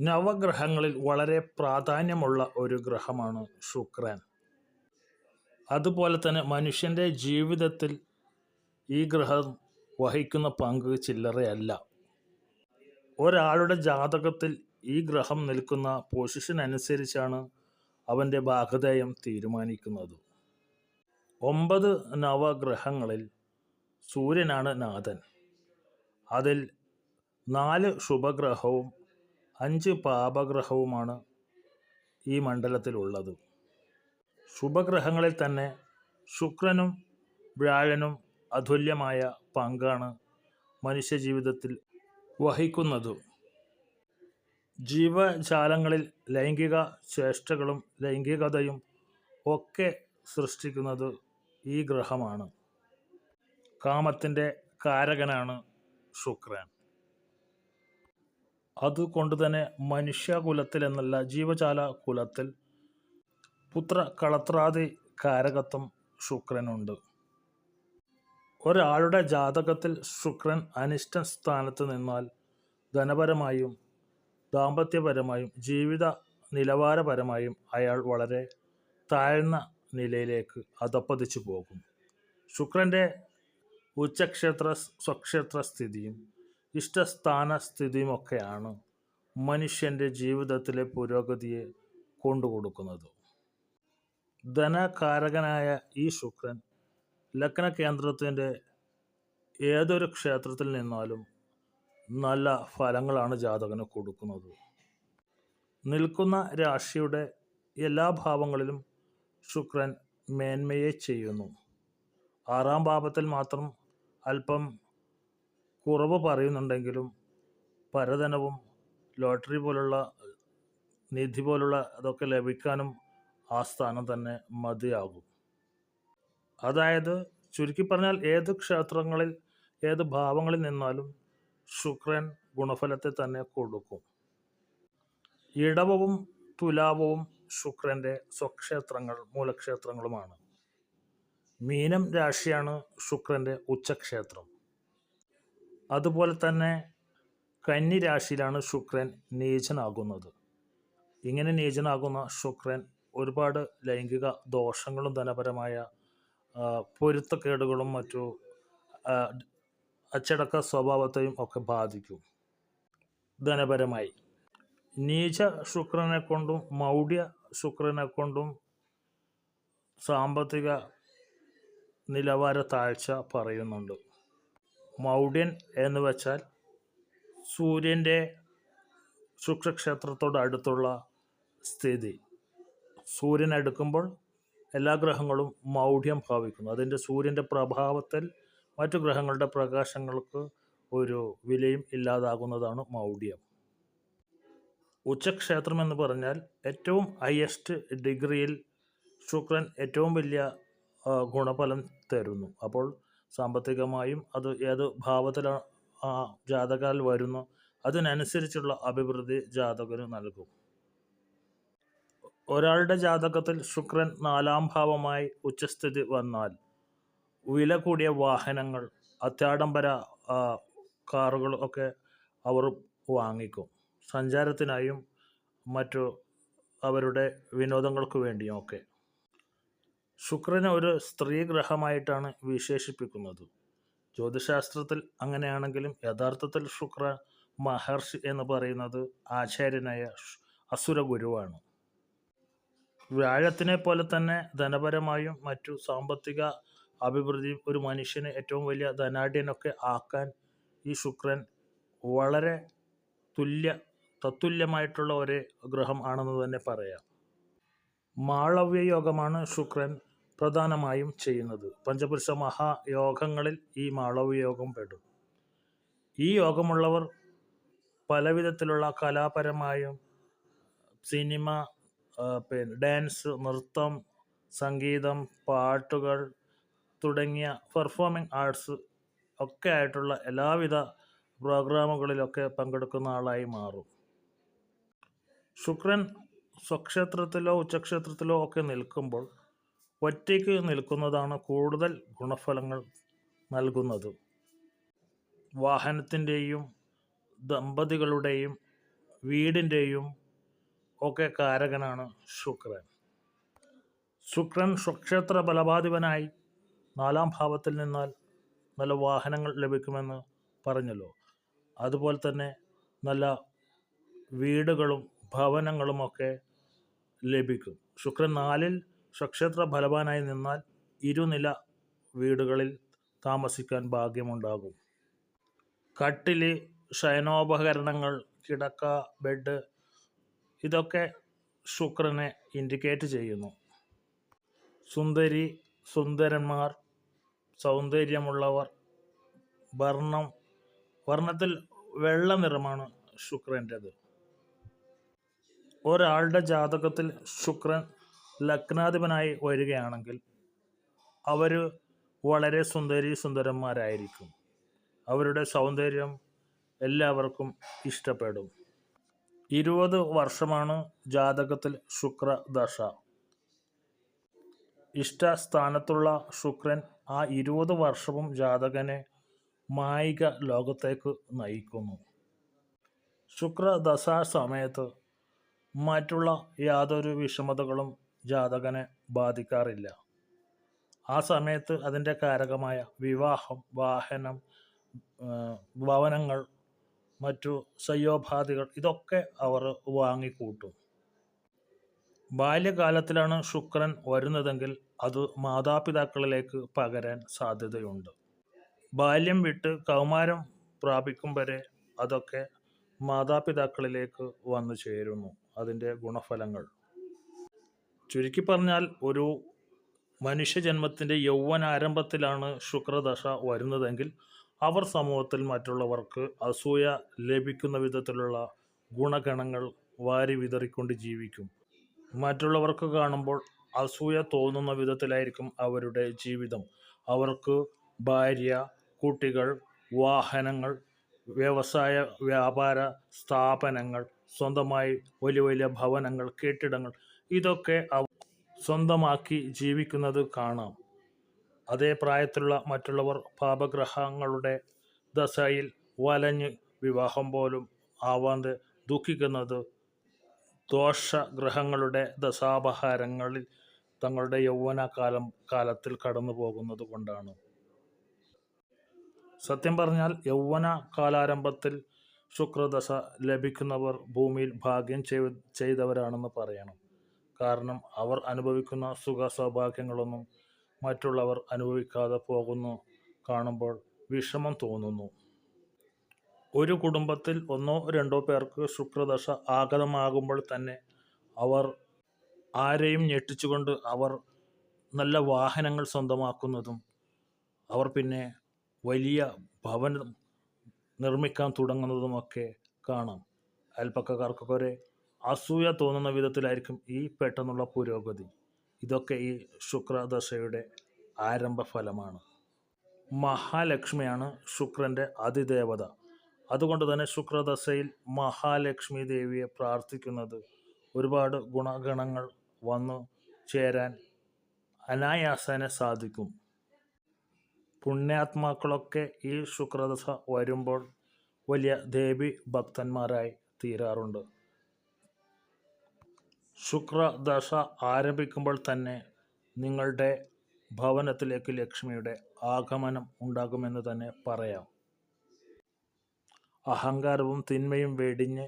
നവഗ്രഹങ്ങളിൽ വളരെ പ്രാധാന്യമുള്ള ഒരു ഗ്രഹമാണ് ശുക്രൻ. അതുപോലെ തന്നെ മനുഷ്യന്റെ ജീവിതത്തിൽ ഈ ഗ്രഹം വഹിക്കുന്ന പങ്ക് ചില്ലറയല്ല. ഒരാളുടെ ജാതകത്തിൽ ഈ ഗ്രഹം നിൽക്കുന്ന പൊസിഷൻ അനുസരിച്ചാണ് അവന്റെ ഭാഗധേയം തീരുമാനിക്കുന്നത്. ഒമ്പത് നവഗ്രഹങ്ങളിൽ സൂര്യനാണ് നാഥൻ. അതിൽ നാല് ശുഭഗ്രഹവും അഞ്ച് പാപഗ്രഹവുമാണ് ഈ മണ്ഡലത്തിലുള്ളത്. ശുഭഗ്രഹങ്ങളിൽ തന്നെ ശുക്രനും വ്യാഴനും അതുല്യമായ പങ്കാണ് മനുഷ്യജീവിതത്തിൽ വഹിക്കുന്നത്. ജീവജാലങ്ങളിൽ ലൈംഗിക ചേഷ്ടകളും ലൈംഗികതയും ഒക്കെ സൃഷ്ടിക്കുന്നത് ഈ ഗ്രഹമാണ്. കാമത്തിന്റെ കാരകനാണ് ശുക്രൻ. അതുകൊണ്ട് തന്നെ മനുഷ്യകുലത്തിൽ എന്നല്ല ജീവജാല കുലത്തിൽ പുത്ര കളത്രാദി കാരകത്വം ശുക്രനുണ്ട്. ഒരാളുടെ ജാതകത്തിൽ ശുക്രൻ അനിഷ്ട സ്ഥാനത്ത് നിന്നാൽ ധനപരമായും ദാമ്പത്യപരമായും ജീവിത നിലവാരപരമായും അയാൾ വളരെ താഴ്ന്ന നിലയിലേക്ക് അധപ്പതിച്ചു പോകും ശുക്രന്റെ ഉച്ചക്ഷേത്ര സ്വക്ഷേത്ര സ്ഥിതിയും ഇഷ്ടസ്ഥാന സ്ഥിതിയുമൊക്കെയാണ് മനുഷ്യന്റെ ജീവിതത്തിലെ പുരോഗതിയെ കൊണ്ടുകൊടുക്കുന്നത്. ധനകാരകനായ ഈ ശുക്രൻ ലഗ്ന കേന്ദ്രത്തിന്റെ ഏതൊരു ക്ഷേത്രത്തിൽ നിന്നാലും നല്ല ഫലങ്ങളാണ് ജാതകന് കൊടുക്കുന്നത്. നിൽക്കുന്ന രാശിയുടെ എല്ലാ ഭാവങ്ങളിലും ശുക്രൻ മേന്മയെ ചെയ്യുന്നു. ആറാം ഭാവത്തിൽ മാത്രം അല്പം കുറവ് പറയുന്നുണ്ടെങ്കിലും പരധനവും ലോട്ടറി പോലുള്ള നിധി പോലുള്ള അതൊക്കെ ലഭിക്കാനും ആ സ്ഥാനം തന്നെ മതിയാകും. അതായത് ചുരുക്കി പറഞ്ഞാൽ ഏത് ക്ഷേത്രങ്ങളിൽ ഏത് ഭാവങ്ങളിൽ നിന്നാലും ശുക്രൻ ഗുണഫലത്തെ തന്നെ കൊടുക്കും. ഇടവവും തുലാവവും ശുക്രന്റെ സ്വക്ഷേത്രങ്ങൾ മൂലക്ഷേത്രങ്ങളുമാണ്. മീനം രാശിയാണ് ശുക്രന്റെ ഉച്ചക്ഷേത്രം. അതുപോലെ തന്നെ കന്നി രാശിയിലാണ് ശുക്രൻ നീചനാകുന്നത്. ഇങ്ങനെ നീചനാകുന്ന ശുക്രൻ ഒരുപാട് ലൈംഗിക ദോഷങ്ങളും ധനപരമായ പൊരുത്തക്കേടുകളും മറ്റു അച്ചടക്ക സ്വഭാവത്തെയും ഒക്കെ ബാധിക്കും ധനപരമായി. നീച ശുക്രനെ കൊണ്ടും മൗഢ്യ ശുക്രനെ കൊണ്ടും സാമ്പത്തിക നിലവാര താഴ്ച പറയുന്നുണ്ട്. മൗഢ്യൻ എന്ന് വെച്ചാൽ സൂര്യന്റെ ശുക്രക്ഷേത്രത്തോട് അടുത്തുള്ള സ്ഥിതി. സൂര്യൻ അടുക്കുമ്പോൾ എല്ലാ ഗ്രഹങ്ങളും മൗഢ്യം ഭാവിക്കുന്നു. അതിന്റെ സൂര്യന്റെ പ്രഭാവത്തിൽ മറ്റു ഗ്രഹങ്ങളുടെ പ്രകാശങ്ങൾക്ക് ഒരു വിലയും ഇല്ലാതാകുന്നതാണ് മൗഢ്യം. ഉച്ചക്ഷേത്രം എന്ന് പറഞ്ഞാൽ ഏറ്റവും ഹയസ്റ്റ് ഡിഗ്രിയിൽ ശുക്രൻ ഏറ്റവും വലിയ ഗുണഫലം തരുന്നു. അപ്പോൾ സാമ്പത്തികമായും അത് ഏത് ഭാവത്തിലാണ് ആ ജാതകാൽ വരുന്നു അതിനനുസരിച്ചുള്ള അഭിവൃദ്ധി ജാതകന് നൽകും. ഒരാളുടെ ജാതകത്തിൽ ശുക്രൻ നാലാം ഭാവമായി ഉച്ചസ്ഥിതി വന്നാൽ വില കൂടിയ വാഹനങ്ങൾ അത്യാഡംബര കാറുകൾ ഒക്കെ അവർ വാങ്ങിക്കും. സഞ്ചാരത്തിനായും മറ്റു അവരുടെ വിനോദങ്ങൾക്ക് വേണ്ടിയും ഒക്കെ. ശുക്രനെ ഒരു സ്ത്രീ ഗ്രഹമായിട്ടാണ് വിശേഷിപ്പിക്കുന്നത്. ജ്യോതിശാസ്ത്രത്തിൽ അങ്ങനെയാണെങ്കിലും യഥാർത്ഥത്തിൽ ശുക്ര മഹർഷി എന്ന് പറയുന്നത് ആചാര്യനായ അസുര ഗുരുവാണ്. വ്യാഴത്തിനെ പോലെ തന്നെ ധനപരമായും മറ്റു സാമ്പത്തിക അഭിവൃദ്ധിയും ഒരു മനുഷ്യന് ഏറ്റവും വലിയ ധനാഢ്യനൊക്കെ ആക്കാൻ ഈ ശുക്രൻ വളരെ തുല്യ തത്തുല്യമായിട്ടുള്ള ഒരു ഗ്രഹം ആണെന്ന് തന്നെ പറയാം. മാളവ്യ യോഗമാണ് ശുക്രൻ പ്രധാനമായും ചെയ്യുന്നത്. പഞ്ചപുരുഷ മഹായോഗങ്ങളിൽ ഈ മാളവ് യോഗം പെടും. ഈ യോഗമുള്ളവർ പലവിധത്തിലുള്ള കലാപരമായും സിനിമ പിന്നെ ഡാൻസ് നൃത്തം സംഗീതം പാട്ടുകൾ തുടങ്ങിയ പെർഫോമിംഗ് ആർട്സ് ഒക്കെ ആയിട്ടുള്ള എല്ലാവിധ പ്രോഗ്രാമുകളിലൊക്കെ പങ്കെടുക്കുന്ന ആളായി മാറും. ശുക്രൻ സ്വക്ഷേത്രത്തിലോ ഉച്ചക്ഷേത്രത്തിലോ ഒക്കെ നിൽക്കുമ്പോൾ ഒറ്റയ്ക്ക് നിൽക്കുന്നതാണ് കൂടുതൽ ഗുണഫലങ്ങൾ നൽകുന്നത്. വാഹനത്തിന്റെയും ദമ്പതികളുടെയും വീടിന്റെയും ഒക്കെ കാരകനാണ് ശുക്രൻ. ശുക്രൻ സ്വക്ഷേത്ര ബലപാധിപനായി നാലാം ഭാവത്തിൽ നിന്നാൽ നല്ല വാഹനങ്ങൾ ലഭിക്കുമെന്ന് പറഞ്ഞല്ലോ. അതുപോലെ തന്നെ നല്ല വീടുകളും ഭവനങ്ങളുമൊക്കെ ലഭിക്കും. ശുക്രൻ നാലിൽ സ്വക്ഷേത്ര ഫലവാനായി നിന്നാൽ ഇരുനില വീടുകളിൽ താമസിക്കാൻ ഭാഗ്യമുണ്ടാകും. കട്ടിൽ ശയനോപകരണങ്ങൾ കിടക്ക ബെഡ് ഇതൊക്കെ ശുക്രനെ ഇൻഡിക്കേറ്റ് ചെയ്യുന്നു. സുന്ദരി സുന്ദരന്മാർ സൗന്ദര്യമുള്ളവർ വർണം വർണത്തിൽ വെള്ള നിറമാണ് ശുക്രന്റെത് ഒരാളുടെ ജാതകത്തിൽ ശുക്രൻ ലഗ്നാധിപനായി വരികയാണെങ്കിൽ അവർ വളരെ സുന്ദരി സുന്ദരന്മാരായിരിക്കും. അവരുടെ സൗന്ദര്യം എല്ലാവർക്കും ഇഷ്ടപ്പെടും. ഇരുപത് വർഷമാണ് ജാതകത്തിൽ ശുക്രദശ. ഇഷ്ടസ്ഥാനത്തുള്ള ശുക്രൻ ആ ഇരുപത് വർഷവും ജാതകനെ മായിക ലോകത്തേക്ക് നയിക്കുന്നു. ശുക്രദശ സമയത്ത് മറ്റുള്ള യാതൊരു വിഷമതകളും ജാതകനെ ബാധിക്കാറില്ല. ആ സമയത്ത് അതിന്റെ കാരകമായ വിവാഹം വാഹനം ഭവനങ്ങൾ മറ്റു സയ്യോപാധികൾ ഇതൊക്കെ അവർ വാങ്ങിക്കൂട്ടും. ബാല്യകാലത്തിലാണ് ശുക്രൻ വരുന്നതെങ്കിൽ അത് മാതാപിതാക്കളിലേക്ക് പകരാൻ സാധ്യതയുണ്ട്. ബാല്യം വിട്ട് കൗമാരം പ്രാപിക്കും വരെ അതൊക്കെ മാതാപിതാക്കളിലേക്ക് വന്നു ചേരുന്നു. അതിന്റെ ഗുണഫലങ്ങൾ. ചുരുക്കി പറഞ്ഞാൽ ഒരു മനുഷ്യജന്മത്തിന്റെ യൗവനാരംഭത്തിലാണ് ശുക്രദശ വരുന്നതെങ്കിൽ അവർ സമൂഹത്തിൽ മറ്റുള്ളവർക്ക് അസൂയ ലഭിക്കുന്ന വിധത്തിലുള്ള ഗുണഗണങ്ങൾ വാരി വിതറിക്കൊണ്ട് ജീവിക്കും. മറ്റുള്ളവർക്ക് കാണുമ്പോൾ അസൂയ തോന്നുന്ന വിധത്തിലായിരിക്കും അവരുടെ ജീവിതം. അവർക്ക് ഭാര്യ കുട്ടികൾ വാഹനങ്ങൾ വ്യവസായ വ്യാപാര സ്ഥാപനങ്ങൾ സ്വന്തമായി വലിയ വലിയ ഭവനങ്ങൾ കെട്ടിടങ്ങൾ ഇതൊക്കെ അവ സ്വന്തമാക്കി ജീവിക്കുന്നത് കാണാം. അതേ പ്രായത്തിലുള്ള മറ്റുള്ളവർ പാപഗ്രഹങ്ങളുടെ ദശയിൽ വലഞ്ഞ് വിവാഹം പോലും ആവാതെ ദുഃഖിക്കുന്നത് ദോഷഗ്രഹങ്ങളുടെ ദശാപഹാരങ്ങളിൽ തങ്ങളുടെ യൗവനകാലം കാലത്തിൽ കടന്നു പോകുന്നത് കൊണ്ടാണ്. സത്യം പറഞ്ഞാൽ യൗവന കാലാരംഭത്തിൽ ശുക്രദശ ലഭിക്കുന്നവർ ഭൂമിയിൽ ഭാഗ്യം ചെയ്തവരാണെന്ന് പറയണം. കാരണം അവർ അനുഭവിക്കുന്ന സുഖ സൗഭാഗ്യങ്ങളൊന്നും മറ്റുള്ളവർ അനുഭവിക്കാതെ പോകുന്നു കാണുമ്പോൾ വിഷമം തോന്നുന്നു. ഒരു കുടുംബത്തിൽ ഒന്നോ രണ്ടോ പേർക്ക് ശുക്രദശ ആഗതമാകുമ്പോൾ തന്നെ അവർ ആരെയും ഞെട്ടിച്ചുകൊണ്ട് അവർ നല്ല വാഹനങ്ങൾ സ്വന്തമാക്കുന്നതും അവർ പിന്നെ വലിയ ഭവനം നിർമ്മിക്കാൻ തുടങ്ങുന്നതുമൊക്കെ കാണാം. അയൽപ്പക്കക്കാർക്കൊക്കെ ഒരു അസൂയ തോന്നുന്ന വിധത്തിലായിരിക്കും ഈ പെട്ടെന്നുള്ള പുരോഗതി. ഇതൊക്കെ ഈ ശുക്രദശയുടെ ആരംഭഫലമാണ്. മഹാലക്ഷ്മിയാണ് ശുക്രന്റെ അതിദേവത. അതുകൊണ്ട് തന്നെ ശുക്രദശയിൽ മഹാലക്ഷ്മി ദേവിയെ പ്രാർത്ഥിക്കുന്നത് ഒരുപാട് ഗുണഗണങ്ങൾ വന്നു ചേരാൻ അനായാസേന സാധിക്കും. പുണ്യാത്മാക്കളൊക്കെ ഈ ശുക്രദശ വരുമ്പോൾ വലിയ ദേവി ഭക്തന്മാരായി തീരാറുണ്ട്. ശുക്രദശ ആരംഭിക്കുമ്പോൾ തന്നെ നിങ്ങളുടെ ഭവനത്തിലേക്ക് ലക്ഷ്മിയുടെ ആഗമനം ഉണ്ടാകുമെന്ന് തന്നെ പറയാം. അഹങ്കാരവും തിന്മയും വെടിഞ്ഞ്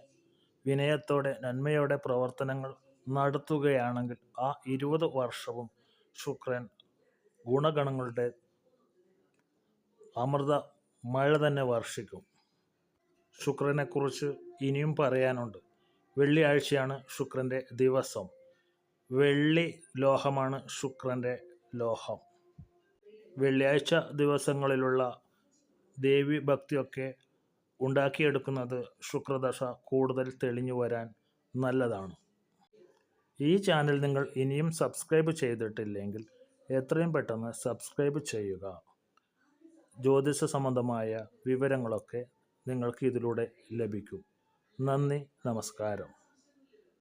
വിനയത്തോടെ നന്മയോടെ പ്രവർത്തനങ്ങൾ നടത്തുകയാണെങ്കിൽ ആ ഇരുപത് വർഷവും ശുക്രൻ ഗുണഗണങ്ങളുടെ അമൃത മഴ തന്നെ വർഷിക്കും. ശുക്രനെക്കുറിച്ച് ഇനിയും പറയാനുണ്ട്. വെള്ളിയാഴ്ചയാണ് ശുക്രന്റെ ദിവസം. വെള്ളി ലോഹമാണ് ശുക്രന്റെ ലോഹം. വെള്ളിയാഴ്ച ദിവസങ്ങളിലുള്ള ദേവി ഭക്തിയൊക്കെ ഉണ്ടാക്കിയെടുക്കുന്നത് ശുക്രദശ കൂടുതൽ തെളിഞ്ഞു വരാൻ നല്ലതാണ്. ഈ ചാനൽ നിങ്ങൾ ഇനിയും സബ്സ്ക്രൈബ് ചെയ്തിട്ടില്ലെങ്കിൽ എത്രയും പെട്ടെന്ന് സബ്സ്ക്രൈബ് ചെയ്യുക. ജ്യോതിഷ സംബന്ധമായ വിവരങ്ങളൊക്കെ നിങ്ങൾക്ക് ഇതിലൂടെ ലഭിക്കും. നന്ദി നമസ്കാരം.